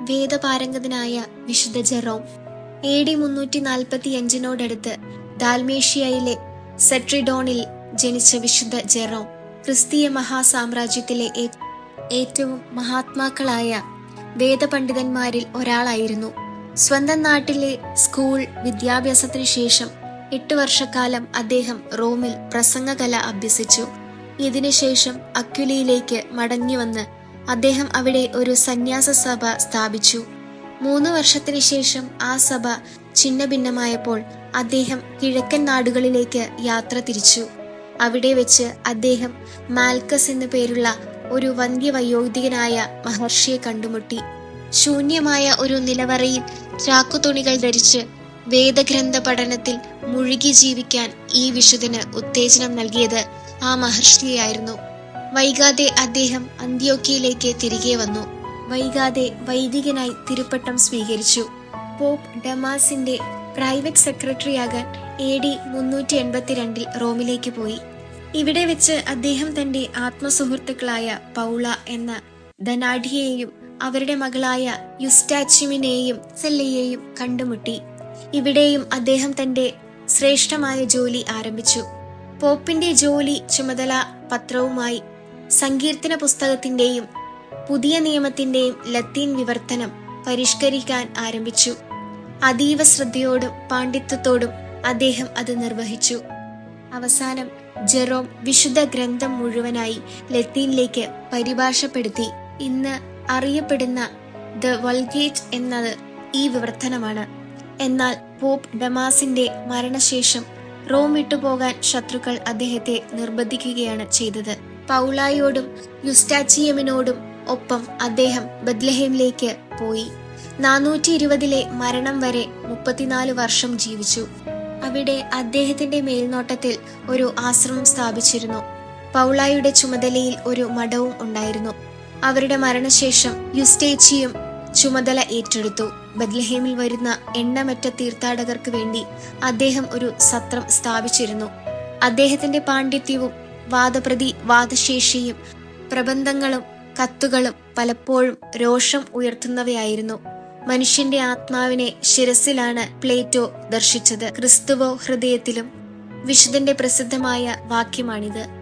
വേദപാരംഗതനായ വിശുദ്ധ Jerome. A D മുന്നൂറ്റി നാൽപ്പത്തി അഞ്ചിനോടടുത്ത് ദാൽമേഷ്യയിലെ സെട്രിഡോണിൽ ജനിച്ച വിശുദ്ധ ജെറോം ക്രിസ്തീയ മഹാസാമ്രാജ്യത്തിലെ ഏറ്റവും മഹാത്മാക്കളായ വേദപണ്ഡിതന്മാരിൽ ഒരാളായിരുന്നു. സ്വന്തം നാട്ടിലെ സ്കൂൾ വിദ്യാഭ്യാസത്തിന് ശേഷം എട്ട് വർഷക്കാലം അദ്ദേഹം റോമിൽ പ്രസംഗകല അഭ്യസിച്ചു. ഇതിനുശേഷം അക്വിലയിലേക്ക് മടങ്ങിവന്ന് അദ്ദേഹം അവിടെ ഒരു സന്യാസ സഭ സ്ഥാപിച്ചു. മൂന്ന് വർഷത്തിന് ശേഷം ആ സഭ ഛിന്നഭിന്നമായപ്പോൾ അദ്ദേഹം കിഴക്കൻ നാടുകളിലേക്ക് യാത്ര തിരിച്ചു. അവിടെ വെച്ച് അദ്ദേഹം മാൽക്കസ് എന്നു പേരുള്ള ഒരു വന്ധ്യവയോധികനായ മഹർഷിയെ കണ്ടുമുട്ടി. ശൂന്യമായ ഒരു നിലവറയിൽ ചാക്കുതുണികൾ ധരിച്ച് വേദഗ്രന്ഥ പഠനത്തിൽ മുഴുകി ജീവിക്കാൻ ഈ വിശുദ്ധന് ഉത്തേജനം നൽകിയത് ആ മഹർഷിയായിരുന്നു വൈകാതെ അദ്ദേഹം അന്ത്യോക്കിയയിലേക്ക് തിരികെ വന്നു. വൈകാതെ വൈദികനായി തിരുപ്പട്ടം സ്വീകരിച്ചു. പോപ്പ് ഡമാസിന്റെ പ്രൈവറ്റ് സെക്രട്ടറിയാകാൻ എ ഡി മുന്നൂറ്റി എൺപത്തിരണ്ടിൽ റോമിലേക്ക് പോയി. ഇവിടെ വെച്ച് അദ്ദേഹം തന്റെ ആത്മസുഹൃത്തുക്കളായ പൗള എന്ന ധനാഢ്യയെയും അവരുടെ മകളായ യുസ്റ്റാച്യുമിനെയും സെല്ലയെയും കണ്ടുമുട്ടി. ഇവിടെയും അദ്ദേഹം തന്റെ ശ്രേഷ്ഠമായ ജോലി ആരംഭിച്ചു. പോപ്പിന്റെ ജോലി ചുമതല പത്രവുമായി സങ്കീർത്തന പുസ്തകത്തിന്റെയും പുതിയ നിയമത്തിന്റെയും ലത്തീൻ വിവർത്തനം പരിഷ്കരിക്കാൻ ആരംഭിച്ചു. അതീവ ശ്രദ്ധയോടും പാണ്ഡിത്യത്തോടും അദ്ദേഹം അത് നിർവഹിച്ചു. അവസാനം ജെറോം വിശുദ്ധ ഗ്രന്ഥം മുഴുവനായി ലത്തീനിലേക്ക് പരിഭാഷപ്പെടുത്തി. ഇന്ന് അറിയപ്പെടുന്ന ദ വൾഗേറ്റ് എന്നത് ഈ വിവർത്തനമാണ്. എന്നാൽ പോപ്പ് ഡമാസിന്റെ മരണശേഷം റോം വിട്ടുപോകാൻ ശത്രുക്കൾ അദ്ദേഹത്തെ നിർബന്ധിക്കുകയാണ് ചെയ്തത്. പൗളായോടും യുസ്റ്റാച്ചിയമിനോടും ഒപ്പം അദ്ദേഹം ബദ്ലഹേമിലേക്ക് പോയി. നാനൂറ്റി ഇരുപതിലെ മരണം വരെ മുപ്പത്തിനാല് വർഷം ജീവിച്ചു. അവിടെ അദ്ദേഹത്തിന്റെ മേൽനോട്ടത്തിൽ ഒരു ആശ്രമം സ്ഥാപിച്ചിരുന്നു. പൗളായുടെ ചുമതലയിൽ ഒരു മഠവും ഉണ്ടായിരുന്നു. അവരുടെ മരണശേഷം യുസ്റ്റേച്ചിയും ചുമതല ഏറ്റെടുത്തു. ബദ്ലഹേമിൽ വരുന്ന എണ്ണമറ്റ തീർത്ഥാടകർക്ക് വേണ്ടി അദ്ദേഹം ഒരു സത്രം സ്ഥാപിച്ചിരുന്നു. അദ്ദേഹത്തിന്റെ പാണ്ഡിത്യവും വാദപ്രതി വാദശേഷിയും പ്രബന്ധങ്ങളും കത്തുകളും പലപ്പോഴും രോഷം ഉയർത്തുന്നവയായിരുന്നു. മനുഷ്യന്റെ ആത്മാവിനെ ശിരസിലാണ് പ്ലേറ്റോ ദർശിച്ചത്. ക്രിസ്തുവോ ഹൃദയത്തിലും വിശുദ്ധന്റെ പ്രസിദ്ധമായ വാക്യമാണിത്.